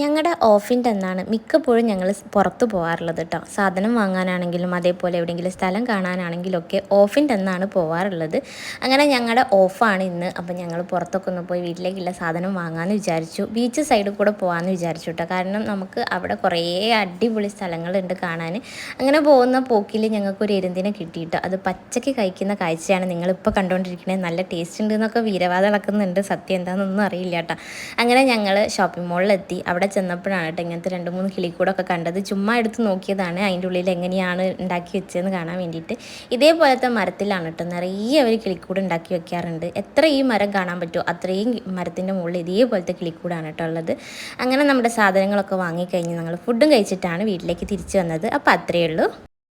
ഞങ്ങളുടെ ഓഫിന്റെ എന്നാണ് മിക്കപ്പോഴും ഞങ്ങൾ പുറത്ത് പോകാറുള്ളത് കേട്ടോ സാധനം വാങ്ങാനാണെങ്കിലും അതേപോലെ എവിടെയെങ്കിലും സ്ഥലം കാണാനാണെങ്കിലും ഒക്കെ ഓഫിന്റെ എന്നാണ് പോകാറുള്ളത് അങ്ങനെ ഞങ്ങളുടെ ഓഫാണ് ഇന്ന്. അപ്പം ഞങ്ങൾ പുറത്തൊക്കെ ഒന്ന് പോയി വീട്ടിലേക്കുള്ള സാധനം വാങ്ങാമെന്ന് വിചാരിച്ചു. ബീച്ച് സൈഡിൽ കൂടെ പോകാമെന്ന് വിചാരിച്ചു കേട്ടോ കാരണം നമുക്ക് അവിടെ കുറേ അടിപൊളി സ്ഥലങ്ങളുണ്ട് കാണാൻ അങ്ങനെ പോകുന്ന പോക്കിൽ ഞങ്ങൾക്കൊരു എരുന്തിനെ കിട്ടിയിട്ട് അത് പച്ചയ്ക്ക് കഴിക്കുന്ന കാഴ്ചയാണ് നിങ്ങളിപ്പോൾ കണ്ടുകൊണ്ടിരിക്കുന്നത് നല്ല ടേസ്റ്റ് ഉണ്ട് എന്നൊക്കെ വീരവാദം നടക്കുന്നുണ്ട് സത്യം എന്താണെന്നൊന്നും അറിയില്ല കേട്ടോ അങ്ങനെ ഞങ്ങൾ ഷോപ്പിംഗ് മോളിലെത്തി. അവിടെ ചെന്നപ്പോഴാണ് കേട്ടോ ഇങ്ങനത്തെ രണ്ട് മൂന്ന് കിളിക്കൂടൊക്കെ കണ്ടത്. ചുമ്മാ എടുത്ത് നോക്കിയതാണ്. അതിന്റെ ഉള്ളിൽ എങ്ങനെയാണ് ഉണ്ടാക്കി വെച്ചതെന്ന് കാണാൻ വേണ്ടിയിട്ട്. ഇതേപോലത്തെ മരത്തിലാണ് കേട്ടോ നിറയെ അവർ കിളിക്കൂട് ഉണ്ടാക്കി വെക്കാറുണ്ട്. എത്ര ഈ മരം കാണാൻ പറ്റുമോ അത്രയും മരത്തിന്റെ മുകളിൽ ഇതേപോലത്തെ കിളിക്കൂടാണ് കേട്ടോ ഉള്ളത്. അങ്ങനെ നമ്മുടെ സാധനങ്ങളൊക്കെ വാങ്ങിക്കഴിഞ്ഞ് ഞങ്ങൾ ഫുഡും കഴിച്ചിട്ടാണ് വീട്ടിലേക്ക് തിരിച്ചു വന്നത്. അപ്പോൾ അത്രയേ ഉള്ളൂ.